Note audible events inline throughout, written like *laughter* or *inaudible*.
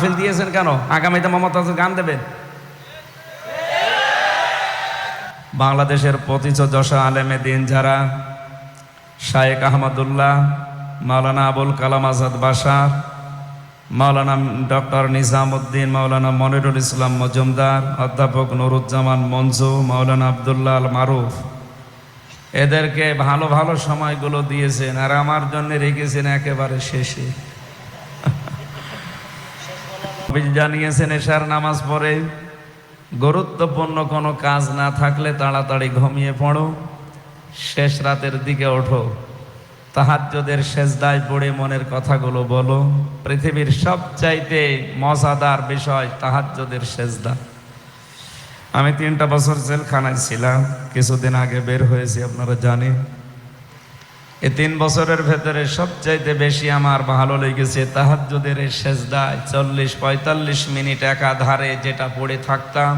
মাহফিল দিয়েছেন কেন? আগামীতে মমতাজ গান দেবেন? বাংলাদেশের যশা আলেমে দিন যারা, শায়েক আহমদুল্লাহ, মাওলানা আবুল কালাম আজাদ বাসার, মাওলানা ডক্টর নিজামুদ্দিন, মাওলানা মনিরুল ইসলাম মজুমদার, অধ্যাপক নুরুজ্জামান মঞ্জু, মাওলানা আবদুল্লাহ আল মারুফ। এদেরকে ভালো ভালো সময়গুলো দিয়েছেন আর আমার জন্য রেখেছেন একেবারে শেষে। জানিয়েছেন, এশার নামাজ পড়ে গুরুত্বপূর্ণ কোনো কাজ না থাকলে তাড়াতাড়ি ঘুমিয়ে পড়ো, শেষ রাতের দিকে ওঠো, তাহাজ্জদের শেষদায় পড়ে মনের কথাগুলো বলো। পৃথিবীর সবচাইতে মজাদার বিষয় তাহাজ্জদের শেষদা আমি তিনটা বছর জেলখানায় ছিলাম, কিছুদিন আগে বের হয়েছি, আপনারা জানেন। এই তিন বছরের ভেতরে সবচাইতে বেশি আমার ভালো লেগেছে তাহাজ্জুদের সেজদায় চল্লিশ পঁয়তাল্লিশ মিনিট একাধারে যেটা পড়ে থাকতাম।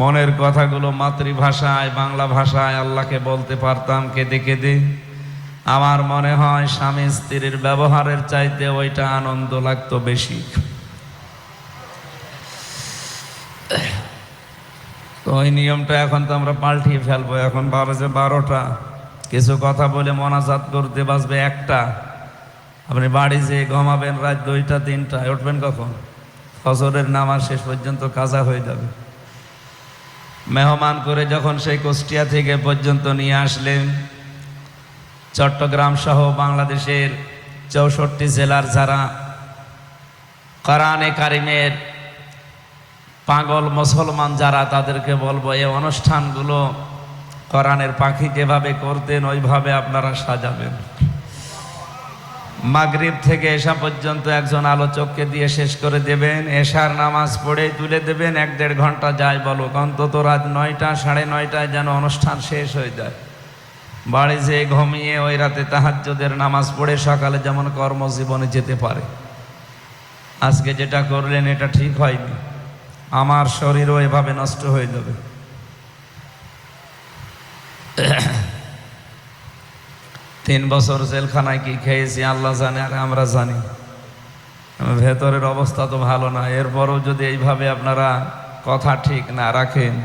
মনের কথাগুলো মাতৃভাষায়, বাংলা ভাষায় আল্লাহকে বলতে পারতাম কেঁদে কেঁদে। আমার মনে হয় স্বামী স্ত্রীর ব্যবহারের চাইতে ওইটা আনন্দ লাগতো বেশি। তো ওই নিয়মটা এখন তো আমরা পাল্টিয়ে ফেলব, এখন বারো যে বারোটা। কিছু কথা বলে মনাজাত করতে বাসবে একটা। আপনি বাড়ি যেয়ে ঘুমাবেন রাত দুইটা তিনটা উঠবেন কখন? ফজরের নামাজ শেষ পর্যন্ত কাজা হয়ে যাবে। মেহমান করে যখন সেই কুষ্টিয়া থেকে পর্যন্ত নিয়ে আসলেন, চট্টগ্রাম সহ বাংলাদেশের চৌষট্টি জেলার যারা কোরআনে কারিমের পাগল মুসলমান যারা, তাদেরকে বলব, এই অনুষ্ঠানগুলো কোরআনের পাখি যেভাবে করতেন, ওইভাবে আপনারা সাজাবেন। মাগরিব থেকে এসা পর্যন্ত একজন আলোচককে দিয়ে শেষ করে দেবেন। এশার নামাজ পড়ে তুলে দেবেন। এক দেড় ঘণ্টা যায় বলো অন্তত রাত নয়টা, সাড়ে নয়টায় যেন অনুষ্ঠান শেষ হয়ে যায়। বাড়ি যেয়ে ঘুমিয়ে ওই রাতে তাহাজ্জুদের নামাজ পড়ে সকালে যেমন কর্মজীবনে যেতে পারে। আজকে যেটা করলেন, এটা ঠিক হয়নি। আমার শরীরও এভাবে নষ্ট হয়ে যাবে। *coughs* তিন বছর জেলখানায় কি খেয়েছি, আল্লাহ জানে, আর আমরা জানি। ভেতরের অবস্থা তো ভালো না। এরপরও যদি এইভাবে আপনারা কথা ঠিক না রাখেন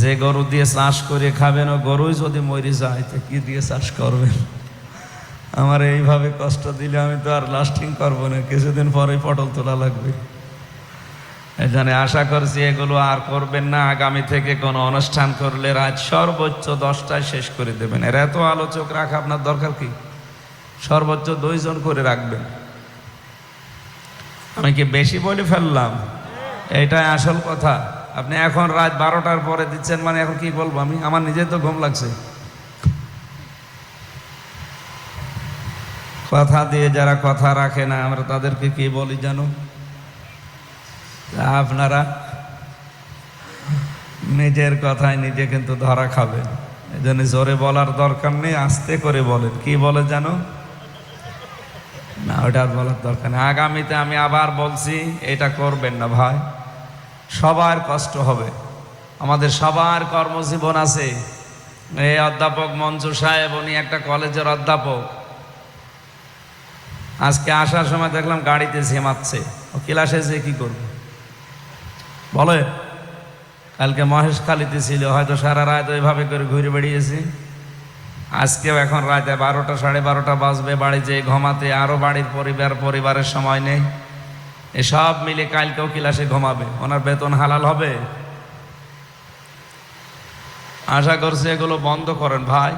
যে গরু দিয়ে চাষ করে খাবেন, ও গরুই যদি মরে যায়, তো কি দিয়ে চাষ করবেন? আমার এইভাবে কষ্ট দিলে আমি তো আর লাস্টিং করব না। কিছুদিন পরেই পটল তোলা লাগবে। এখানে আশা করছি এগুলো আর করবেন না। আগামী থেকে কোনো অনুষ্ঠান করলে রাত সর্বোচ্চ দশটায় শেষ করে দেবেন। এর এত আলোচক রাখা আপনার দরকার কি? সর্বোচ্চ দুইজন করে রাখবেন। আমি কি বেশি বলে ফেললাম? এটাই আসল কথা। আপনি এখন রাত বারোটার পরে দিচ্ছেন মানে এখন কি বলব আমি? আমার নিজের তো ঘুম লাগছে। কথা দিয়ে যারা কথা রাখে না, আমরা তাদেরকে কি বলি জানো? আপনারা নিজের কথায় নিজে কিন্তু ধরা খাবেন এই জন্য জোরে বলার দরকার নেই, আস্তে করে বলেন। কি বলে জানো? না ওটা বলার দরকার নেই। আগামীতে আমি আবার বলছি, এটা করবেন না ভাই। সবার কষ্ট হবে। আমাদের সবার কর্মজীবন আছে। এই অধ্যাপক মঞ্জু সাহেব, উনি একটা কলেজের অধ্যাপক। আজকে আসার সময় দেখলাম গাড়িতে ঝেমাচ্ছে। ও ক্লাসে যে কি করবে? বলে, কালকে মহেশ খালিতে ছিল, হয়তো সারা রাত ওইভাবে করে ঘুরে বেড়িয়েছি। আজকেও এখন রাতে বারোটা, সাড়ে বারোটা বাজবে, বাড়ি যেয়ে ঘুমাতে আরও বাড়ির পরিবার, পরিবারের সময় নেই। এসব মিলে কালকেও ক্লাসে ঘুমাবে। ওনার বেতন হালাল হবে? আশা করছি এগুলো বন্ধ করেন ভাই।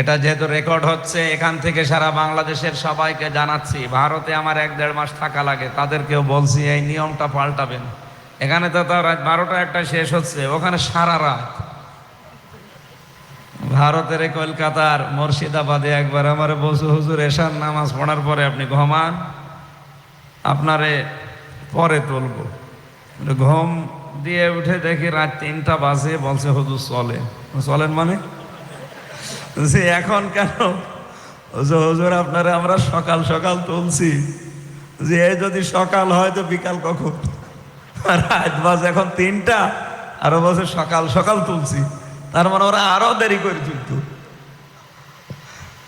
এটা যেহেতু রেকর্ড হচ্ছে, এখান থেকে সারা বাংলাদেশের সবাইকে জানাচ্ছি, ভারতে আমার এক দেড় মাস থাকা লাগে, তাদেরকেও বলছি এই নিয়মটা পাল্টাবেন। এখানে তো তাও রাত বারোটা একটা শেষ হচ্ছে, ওখানে সারা রাত। ভারতের কলকাতার মুর্শিদাবাদে একবার আমার বসু হুজুর এশার নামাজ পড়ার পরে আপনি ঘুমান, আপনারে পরে তুলব। ঘুম দিয়ে উঠে দেখি রাত তিনটা বাজে, বলছে হুজুর চলে। চলেন মানে? যে এখন কেন? যে হুজুর, আপনারা আমরা সকাল সকাল তুলছি। যে যদি সকাল হয় তো বিকাল কখন? রাত বাজে এখন তিনটা, আরও বলছে সকাল সকাল তুলছি। তার মানে ওরা আরও দেরি করে তুলতো।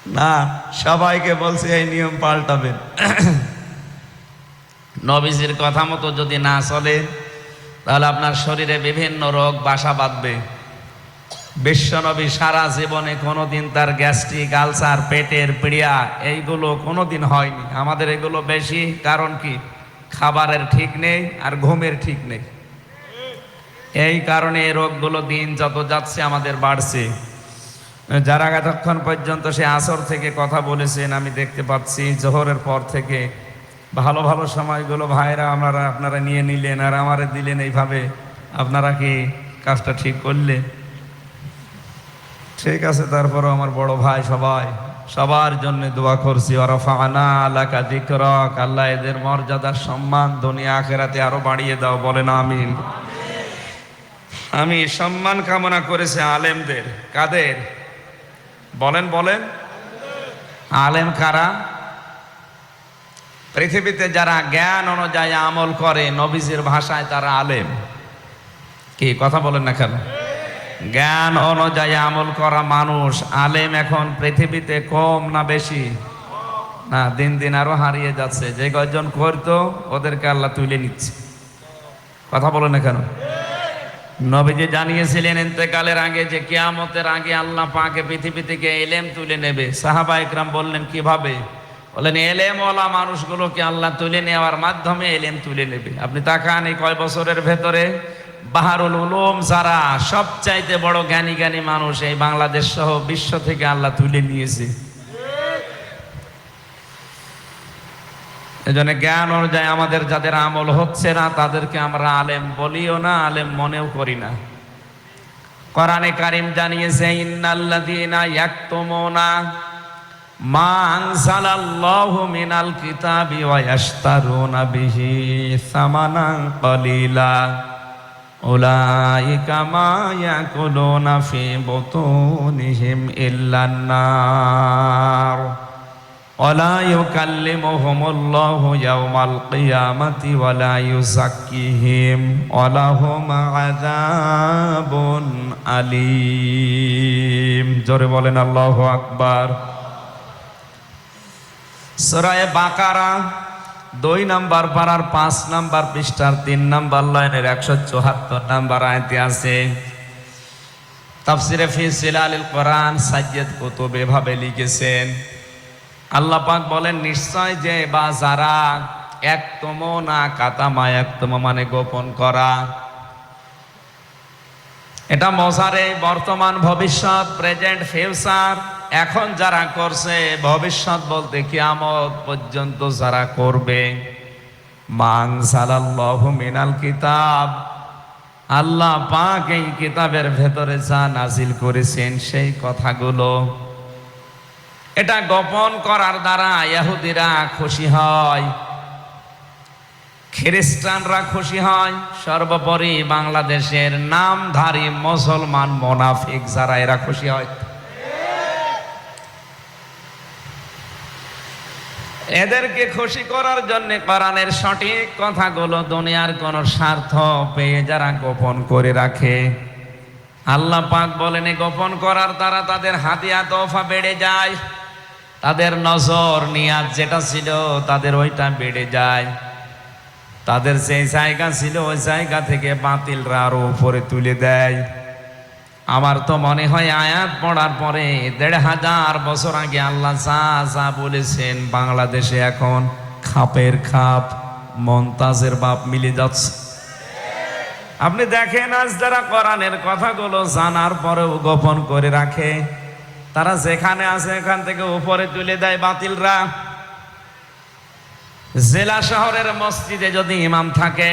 না, সবাইকে বলছি এই নিয়ম পাল্টাবেন। নবীজির কথা মতো যদি না চলে, তাহলে আপনার শরীরে বিভিন্ন রোগ, বাসা বাঁধবে। বিশ্বনবী সারা জীবনে কোনোদিন তার গ্যাস্ট্রিক, আলসার, পেটের পিড়িয়া এইগুলো কোনোদিন হয়নি। আমাদের এগুলো বেশি, কারণ কি? খাবারের ঠিক নেই আর ঘুমের ঠিক নেই। এই কারণে এই রোগগুলো দিন যত যাচ্ছে আমাদের বাড়ছে। যারা এতক্ষণ পর্যন্ত সে আসর থেকে কথা বলেছেন, আমি দেখতে পাচ্ছি জোহরের পর থেকে ভালো ভালো সময়গুলো ভাইরা আপনারা আপনারা নিয়ে নিলেন আর আমারে দিলেন এইভাবে। আপনারা কি কাজটা ঠিক করলেন? ঠিক আছে, তারপরও আমার বড় ভাই সবাই, সবার জন্য দোয়া করছি। আলাকা দিকরক আল্লাহ এদের মর্যাদার সম্মান দুনিয়া আখেরাতে আরও বাড়িয়ে দাও, বলেন আমিন। আমি সম্মান কামনা করেছি আলেমদের। কাদের? বলেন বলেন। আলেম কারা? পৃথিবীতে যারা জ্ঞান অনুযায়ী আমল করে, নবীজির ভাষায় তারা আলেম। কি, কথা বলেন না কেন? জ্ঞান অনুযায়ী আমল করা মানুষ, আলেম এখন পৃথিবীতে কম না বেশি? না, দিন দিন আরও হারিয়ে যাচ্ছে। যে কয়জন করতো, ওদেরকে আল্লাহ তুলে নিচ্ছে। কথা বলেন কেন? নবীজি জানিয়েছিলেন, ইন্তেকালের আগে যে কিয়ামতের আগে আল্লাহ পাকে পৃথিবী থেকে এলেম তুলে নেবে। সাহাবা একরাম বললেন, কীভাবে? বলেন এলেম ওলা মানুষগুলোকে আল্লাহ তুলে নেওয়ার মাধ্যমে এলেম তুলে নেবে। আপনি তাকান এই কয় বছরের ভেতরে। বাহারুল উলুম যারা সবচাইতে বড় জ্ঞানী জ্ঞানী মানুষ এই বাংলাদেশ সহ বিশ্ব থেকে আল্লাহ তুলে নিয়েছে। এজন্য জ্ঞান অনুযায়ী আমাদের যাদের আমল হচ্ছে না, তাদেরকে আমরা আলেম বলিও না, আলেম মনেও করি না। কোরআনে কারিম জানিয়েছে, ইন্নাল্লাযীনা ইয়াকতুমুনা মা আনজালাল্লাহু মিনাল কিতাবি ওয়া ইয়াশতারুনা বিহি সামানান কলিলা। أولئك ما يأكلون في بطونهم إلا النار ولا يكلمهم الله يوم القيامة ولا يزكيهم ولهم عذاب أليم جرب الله أكبر سورة بقرة দুই নাম্বার পারার পাঁচ নাম্বার পৃষ্ঠার তিন নাম্বার লাইনের একশো চুয়াত্তর নাম্বার আয়তে আছে। তাফসিরে ফি সিলালিল কোরআন সাজ্জেদ কুতুব এভাবে লিখেছেন, আল্লাহ পাক বলেন, নিশ্চয় যে বা যারা একতম না কাতামা, একতম মানে গোপন করা। এটা মজারে বর্তমান ভবিষ্যৎ, প্রেজেন্ট, ফিউচার। এখন যারা করছে, ভবিষ্যৎ বলতে কিয়ামত পর্যন্ত যারা করবে। মাং সালাল্লাহু মিনাল কিতাব। আল্লাহ পাক এই কিতাবের ভেতরে যা নাজিল করেছেন সেই কথাগুলো। এটা গোপন করার দ্বারা ইহুদিরা খুশি হয়, খ্রিস্টানরা খুশি হয়। সর্বোপরি বাংলাদেশের নামধারী মুসলমান মোনাফিক যারা, এরা খুশি হয়। এদেরকে খুশি করার জন্য কোরআনের সঠিক কথাগুলো দুনিয়ার কোন স্বার্থ পেয়ে যারা গোপন করে রাখে। আল্লাহ পাক বলেন গোপন করার দ্বারা তাদের হাতিয়া তোফা বেড়ে যায়। তাদের নজর, নিয়াজ যেটা ছিল তাদের ওইটা বেড়ে যায়। তাদের যে জায়গা ছিল, ওই জায়গা থেকে বাতিলরা আরও উপরে তুলে দেয়। আমার তো মনে হয় আয়াত পড়ার পরে দেড় হাজার বছর আগে আল্লাহ যা যা বলেছেন বাংলাদেশে এখন খাপের খাপ মন্তাজের বাপ মিলে যাচ্ছে। আপনি দেখেন আজ যারা কোরআনের কথাগুলো জানার পরেও গোপন করে রাখে, তারা যেখানে আছে এখান থেকে উপরে তুলে দেয় বাতিলরা। জেলা শহরের মসজিদে যদি ইমাম থাকে,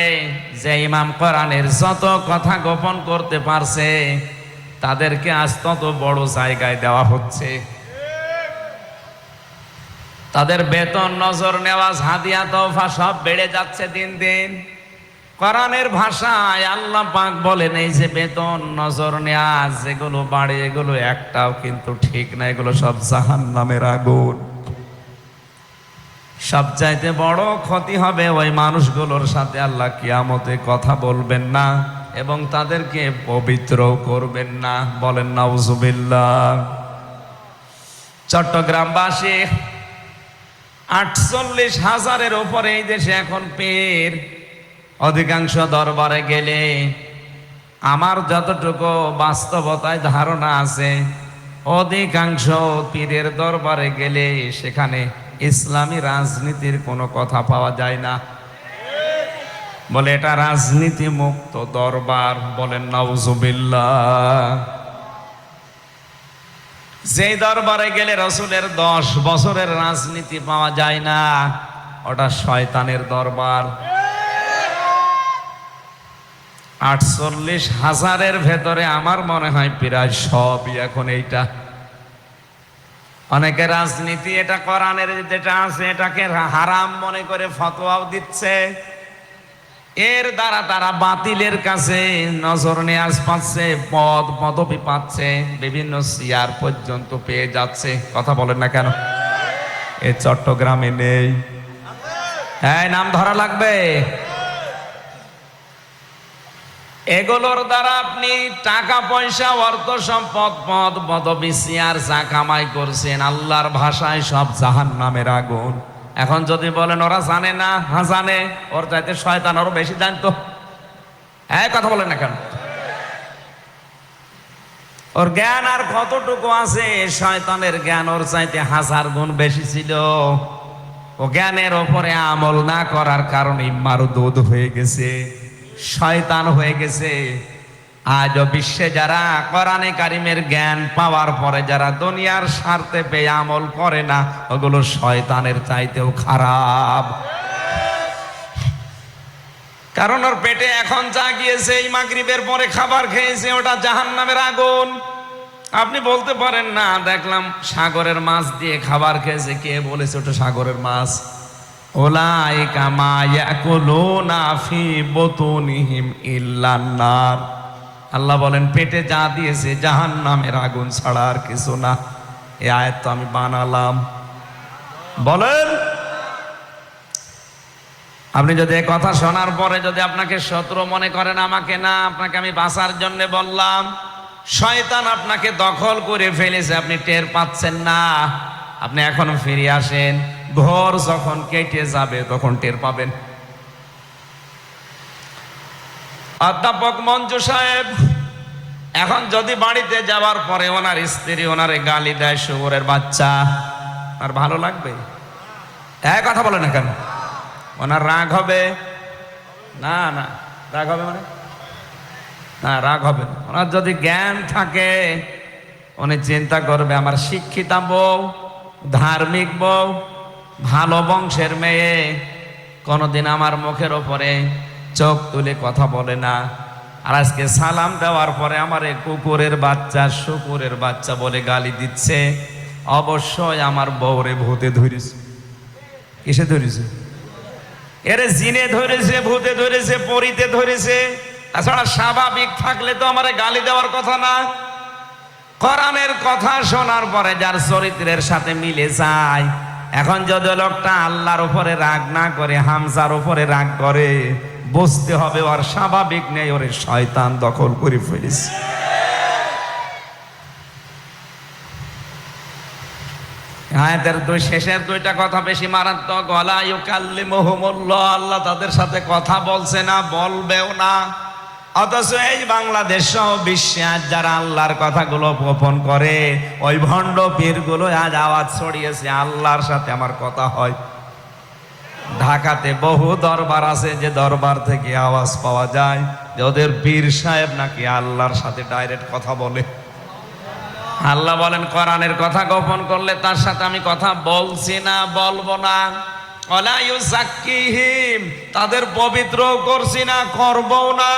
যে ইমাম কোরআনের যত কথা গোপন করতে পারছে তাদেরকে আজ তত বড় জায়গায় দেওয়া হচ্ছে। তাদের বেতন নজর নেওয়া হাদিয়া তোফা সব বেড়ে যাচ্ছে দিন দিন। কোরআনের ভাষায় আল্লাহ পাক বলেন, এই যে বেতন নজর নেওয়া যেগুলো বাড়ে, এগুলো একটাও কিন্তু ঠিক না, এগুলো সব জাহান নামের আগুন সবচাইতে বড় ক্ষতি হবে ওই মানুষগুলোর সাথে আল্লাহ কিয়ামতে কথা বলবেন না। এবং তাদেরকে পবিত্র করবেন না। বলেন, নাউজুবিল্লাহ। চট্টগ্রামবাসী, আটচল্লিশ হাজারের ওপরে এই দেশে এখন পের। অধিকাংশ দরবারে গেলে আমার যতটুকু বাস্তবতায় ধারণা আছে, অধিকাংশ পীরের দরবারে গেলে সেখানে ইসলামী রাজনীতির কোনো কথা পাওয়া যায় না। বলে, এটা রাজনীতি মুক্ত দরবার। বলেন নাউজুবিল্লাহ। যেই দরবারে গেলে রসুলের দশ বছরের রাজনীতি পাওয়া যায় না, ওটা শয়তানের দরবার। আটচল্লিশ হাজারের ভেতরে আমার মনে হয় প্রায় সবই এখন এইটা। অনেকে রাজনীতি, এটা করানের যেটা আছে, এটাকে হারাম মনে করে ফতোয়াও দিচ্ছে। এর দ্বারা তারা বাতিলের কাছে নজর নেয়াজ পাচ্ছে পদ পদবি পাচ্ছে, বিভিন্ন সিয়ার পর্যন্ত পেয়ে যাচ্ছে। কথা বলেন না কেন? এ চট্টগ্রামে নেই। হ্যাঁ নাম ধরা লাগবে। এগুলোর দ্বারা আপনি টাকা, পয়সা, অর্থ সম্পদ, পদ, পদবি, সিয়ার যা কামাই করছেন, আল্লাহর ভাষায় সব জাহান নামের আগুন। এখন যদি বলেন, ওরা জানে না? হ্যাঁ জানে। ওর চাইতে শয়তান আরও বেশি জানতো হ্যাঁ কথা বলেন না কেন? ওর জ্ঞান আর কতটুকু আছে? শয়তানের জ্ঞান ওর চাইতে হাজার গুণ বেশি ছিল। ও জ্ঞানের ওপরে আমল না করার কারণে মারুদুদ হয়ে গেছে, শয়তান হয়ে গেছে। আজও বিশ্বে যারা কোরআনে কারিমের জ্ঞান পাওয়ার পরে যারা দুনিয়ার স্বার্থে পেয়ে আমল করে না, ওগুলো শয়তানের চাইতেও খারাপ। কারণ ওর পেটে এখন যা গিয়েছে, এই মাগরিবের পরে খাবার খেয়েছে, ওটা জাহান নামের আগুন। আপনি বলতে পারেন না, দেখলাম সাগরের মাছ দিয়ে খাবার খেয়েছে। কে বলেছে ওটা সাগরের মাছ? ওলাইকা মা ইয়াকুলুনা ফি বুতুনিহিম ইল্লান নার। আল্লাহ বলেন, পেটে যা দিয়েছে জাহান নামের আগুন ছাড়া আর কিছু না। এ আয়াত তো আমি বানালাম। বলেন, আপনি যদি কথা শোনার পরে যদি আপনাকে শত্রু মনে করেন আমাকে, না, আপনাকে আমি বাঁচার জন্য বললাম, শয়তান আপনাকে দখল করে ফেলেছে, আপনি টের পাচ্ছেন না। আপনি এখন ফিরে আসেন ঘর যখন কেটে যাবে তখন টের পাবেন। অধ্যাপক মঞ্জু সাহেব, এখন যদি বাড়িতে যাওয়ার পরে ওনার স্ত্রী ওনারে গালি দেয় শুয়োরের বাচ্চা, আর ভালো লাগবে? এক কথা বলে না কেন? ওনার রাগ হবে? না না, রাগ হবে মানে? না, রাগ হবে ওনার যদি জ্ঞান থাকে, উনি চিন্তা করবে, আমার শিক্ষিতা বউ, ধার্মিক বউ, ভালো বংশের মেয়ে, কোনোদিন আমার মুখের ওপরে চোখ তুলে কথা বলে না। আর আজকে সালাম দেওয়ার পরে আমার কুকুরের বাচ্চা, শুকুরের বাচ্চা বলে গালি দিচ্ছে। অবশ্যই আমার বউরে ভূতে ধরেছে। কিসে ধরেছে? এরে জিনে ধরেছে, ভূতে ধরেছে, পরিতে ধরেছে। তাছাড়া স্বাভাবিক থাকলে তো আমার গালি দেওয়ার কথা না। কোরআনের কথা শোনার পরে যার চরিত্রের সাথে মিলে যায়। এখন যদি লোকটা আল্লাহর উপরে রাগ না করে, হামজার উপরে রাগ করে বুঝতে হবে, ওর স্বাভাবিক নেই, ওরে শয়তান দখল করে ফেলেছে। আয়াতের দুই, শেষের দুইটা কথা বেশি মারাত্মক। গলা আল্লাহ তাদের সাথে কথা বলছে না, বলবেও না। অথচ এই বাংলাদেশ সহ বিশ্বে আজ যারা আল্লাহর কথাগুলো গোপন করে, ওই ভণ্ড পীরগুলো আজ আওয়াজ ছড়িয়েছে, আল্লাহর সাথে আমার কথা হয়। ঢাকাতে বহু দরবার আছে যে দরবার থেকে আওয়াজ পাওয়া যায় যে ওদের পীর সাহেব নাকি আল্লাহর সাথে ডাইরেক্ট কথা বলে। আল্লাহ বলেন, কোরআনের কথা গোপন করলে তার সাথে আমি কথা বলছি না, বলব না। তাদের পবিত্র করছি না, করবও না।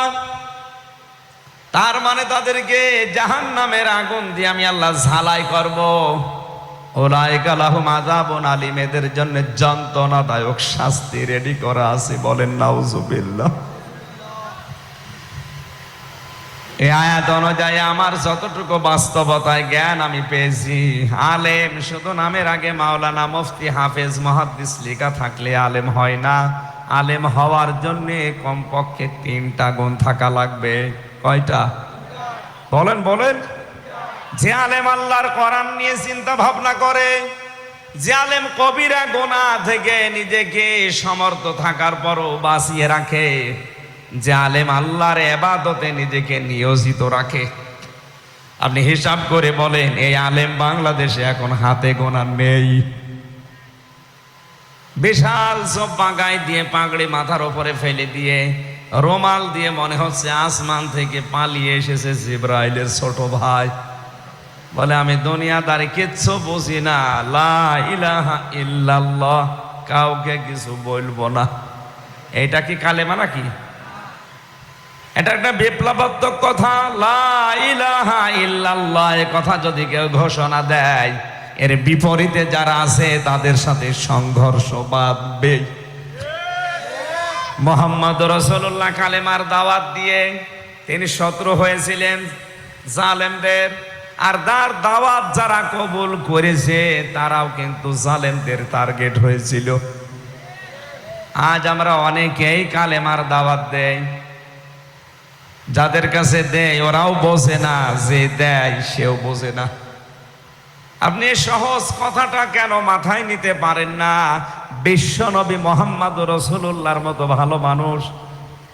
তার মানে তাদেরকে জাহান নামের আগুন দিয়ে আমি আল্লাহ ঝালাই করব। ওলাইকালাহুম আযাবুন আলিম, এদের জন্য যন্ত্রণাদায়ক শাস্তি রেডি করা আছে বলেন নাউজুবিল্লাহ। এই আয়াত অনুযায়ী আমার যতটুকু বাস্তবতায় জ্ঞান আমি পেয়েছি। আলেম শুধু নামের আগে মাওলানা মুফতি হাফেজ মহাদ্দিস লেখা থাকলে আলেম হয় না। আলেম হওয়ার জন্য কমপক্ষে তিনটা গুণ থাকা লাগবে। কয়টা? বলেন বলেন। যে আলেম আল্লাহর কোরআন নিয়ে চিন্তা ভাবনা করে। যে আলেম কবিরা গোনা থেকে নিজেকে সমর্থ থাকার পরও বাঁচিয়ে রাখে। যে আলেম আল্লাহর এবাদতে নিজেকে নিয়োজিত রাখে। আপনি হিসাব করে বলেন, এই আলেম বাংলাদেশে এখন হাতে গোনা নেই। বিশাল সব পাগায় দিয়ে, পাগড়ি মাথার ওপরে ফেলে দিয়ে, রোমাল দিয়ে মনে হচ্ছে আসমান থেকে পালিয়ে এসেছে জিব্রাইলের ছোট ভাই। বলে, আমি দুনিয়াদারি কিচ্ছু বুঝি না। ইলাহা ইল্লাল্লাহ, কাউকে কিছু বলব না। এটা কি কালেমা নাকি? এটা একটা বিপ্লবাত্মক কথা। ইলাহা ইল্লাল্লাহ, এ কথা যদি কেউ ঘোষণা দেয়, এর বিপরীতে যারা আছে, তাদের সাথে সংঘর্ষ বাঁধবে। মোহাম্মদ রসুল্লাহ কালেমার দাওয়াত দিয়ে তিনি শত্রু হয়েছিলেন জালেমদের। আর তার দাওয়াত যারা কবুল করেছে, তারাও কিন্তু জালেমদের টার্গেট হয়েছিল। আজ আমরা অনেকেই কালেমার দাওয়াত দেয় যাদের কাছে দেয়, ওরাও বোঝে না, যে দেয়, সেও বোঝে না। আপনি সহজ কথাটা কেন মাথায় নিতে পারেন না? বিশ্ব নবী মোহাম্মদ রসুল্লাহর মতো ভালো মানুষ।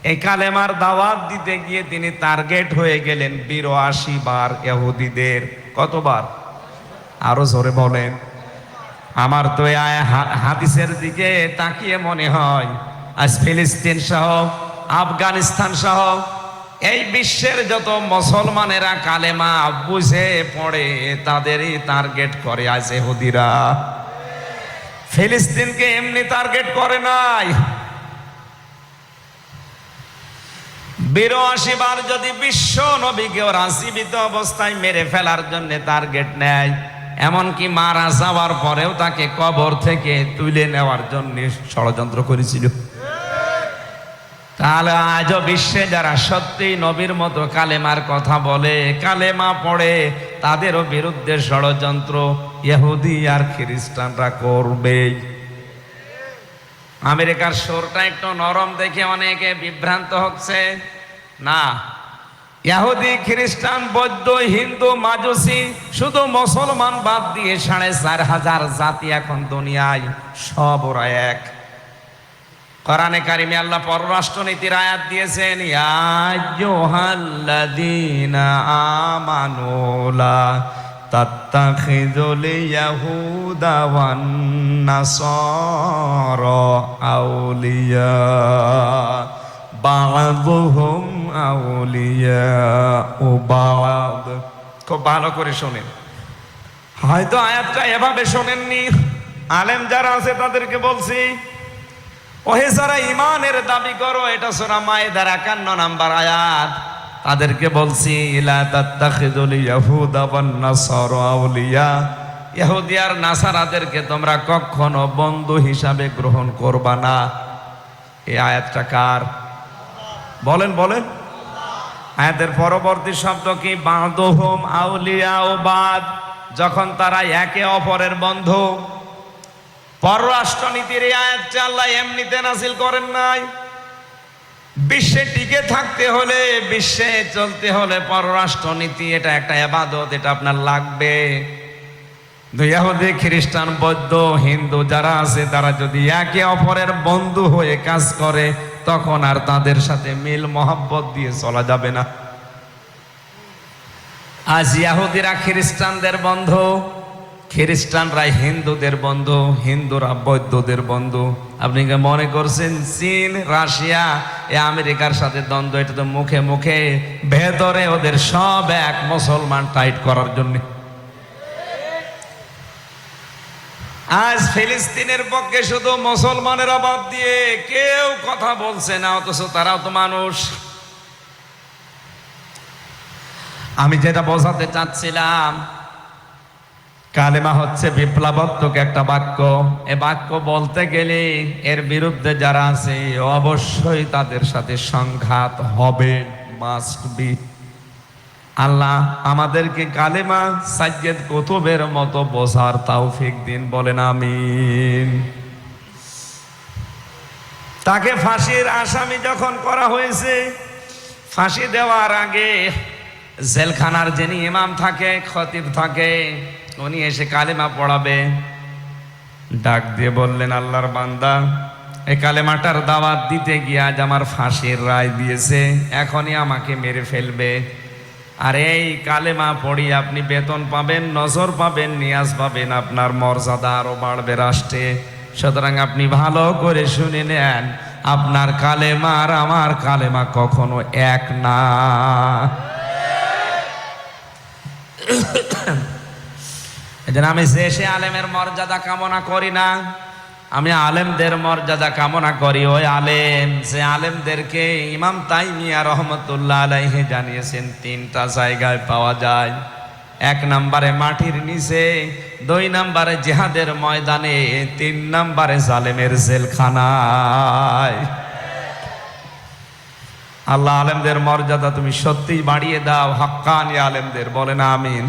এই কালেমার দাওয়াত দিতে গিয়ে তিনি টার্গেট হয়ে গেলেন বিরাশি বার এহুদিদের কতবার? আরও জোরে বলেন। আমার তো হাদিসের দিকে তাকিয়ে মনে হয়, আজ ফিলিস্তিন সহ, আফগানিস্তান সহ, এই বিশ্বের যত মুসলমানেরা কালেমা বুঝে পড়ে, তাদেরই টার্গেট করে আজ এহুদিরা ফিলিস্তিনকে এমনি টার্গেট করে নাই। বিরাশি বার যদি বিশ্ব নবীকে ওরা জীবিত অবস্থায় মেরে ফেলার জন্য টার্গেট নেয়, এমনকি মারা যাওয়ার পরেও তাকে কবর থেকে তুলে নেওয়ার জন্য ষড়যন্ত্র করেছিল। তাহলে আজও বিশ্বে যারা সত্যি নবীর মতো কালেমার কথা বলে, কালেমা পড়ে, তাদেরও বিরুদ্ধে ষড়যন্ত্র, ইহুদি আর খ্রিস্টানরা করবেই। আমেরিকার সুরটা একটু নরম দেখে অনেকে বিভ্রান্ত হচ্ছে। না, ইহুদি, খ্রিস্টান, বৌদ্ধ, হিন্দু, মাজুসি, শুধু মুসলমান বাদ দিয়ে সাড়ে চার হাজার জাতি এখন দুনিয়ায় সব ওরা এক। কোরআনে কারিমে আল্লাহ পররাষ্ট্র নীতির আয়াত দিয়েছেন, ইয়া আইয়ুহাল্লাযীনা আমানুলা তাত্তাখিযুল ইয়াহুদা ওয়ান নাসারা আউলিয়া। ও বা'দ। খুব ভালো করে শোনেন। হয়তো আয়াতটা এভাবে শোনেননি। আলেম যারা আছে তাদেরকে বলছি, ওহে যারা ইমানের দাবি করো, এটা সোনা মায়েদার একান্ন নাম্বার আয়াত। তাদেরকে বলছি, ইলা আউলিয়া। নাসারাদেরকে তোমরা কখনো বন্ধু হিসাবে গ্রহণ করবা না। এই আয়াতটা কার? বলেন বলেন। আয়াতের পরবর্তী শব্দ কি? বাঁধোহম আউলিয়া ও বাদ। যখন তারা একে অপরের বন্ধু। পররাষ্ট্রনীতির আয়াতটা আল্লাহ এমনিতে নাসিল করেন নাই। বিশ্বে টিকে থাকতে হলে, বিশ্বে চলতে হলে পররাষ্ট্রনীতি, এটা একটা এবাদত এটা আপনার লাগবে। খ্রিস্টান, বৌদ্ধ, হিন্দু যারা আছে, তারা যদি একে অপরের বন্ধু হয়ে কাজ করে, তখন আর তাদের সাথে মিল, মহব্বত দিয়ে চলা যাবে না। আজ ইয়াহুদিরা খ্রিস্টানদের বন্ধু খ্রিস্টানরা হিন্দুদের বন্ধু হিন্দুরা বৌদ্ধদের বন্ধু। আপনি কি মনে করছেন, চীন, রাশিয়া, এ আমেরিকার সাথে দ্বন্দ্ব, এটা তো মুখে মুখে ভেতরে ওদের সব এক মুসলমান টাইট করার জন্য। আজ ফিলিস্তিনের পক্ষে শুধু মুসলমানের অভাব দিয়ে কেউ কথা বলছে না, অথচ তারাও তো মানুষ। আমি যেটা বোঝাতে চাচ্ছিলাম কালেমা হচ্ছে বিপ্লবাত্মক একটা বাক্য। এ বাক্য বলতে গেলে এর বিরুদ্ধে যারা আছে, অবশ্যই তাদের সাথে সংঘাত হবে মাস্ট বি আল্লাহ আমাদেরকে কালেমা সাজ্জেদ কুতুবের মতো বোঝার তাওফিক দিন, বলেন আমিন। তাকে ফাঁসির আসামি যখন করা হয়েছে, ফাঁসি দেওয়ার আগে জেলখানার যিনি ইমাম থাকে, খতিব থাকে উনি এসে কালেমা পড়াবে। ডাক দিয়ে বললেন, আল্লাহর বান্দা, এই কালেমাটার দাওয়াত দিতে গিয়ে আজ আমার ফাঁসির রায় দিয়েছে, এখনই আমাকে মেরে ফেলবে। আর এই কালেমা পড়ি আপনি বেতন পাবেন, নজর পাবেন, নিয়াজ পাবেন, আপনার মর্যাদা আরও বাড়বে রাষ্ট্রে। সুতরাং আপনি ভালো করে শুনে নেন, আপনার কালেমা আর আমার কালেমা কখনো এক না। এজন্য আমি শেষে আলেমের মর্যাদা কামনা করি না, আমি আলেমদের মর্যাদা কামনা করি। ওই আলেম, সে আলেমদেরকে ইমাম তাইমিয়া রহমতুল্লাহ আলাইহে জানিয়েছেন, তিনটা জায়গায় পাওয়া যায়। এক নম্বরে মাটির নিচে, দুই নম্বরে জেহাদের ময়দানে, তিন নম্বরে জালেমের জেলখানায়। আল্লাহ আলেমদের মর্যাদা তুমি সত্যিই বাড়িয়ে দাও, হাক্কানি আলেমদের, বলেন আমিন।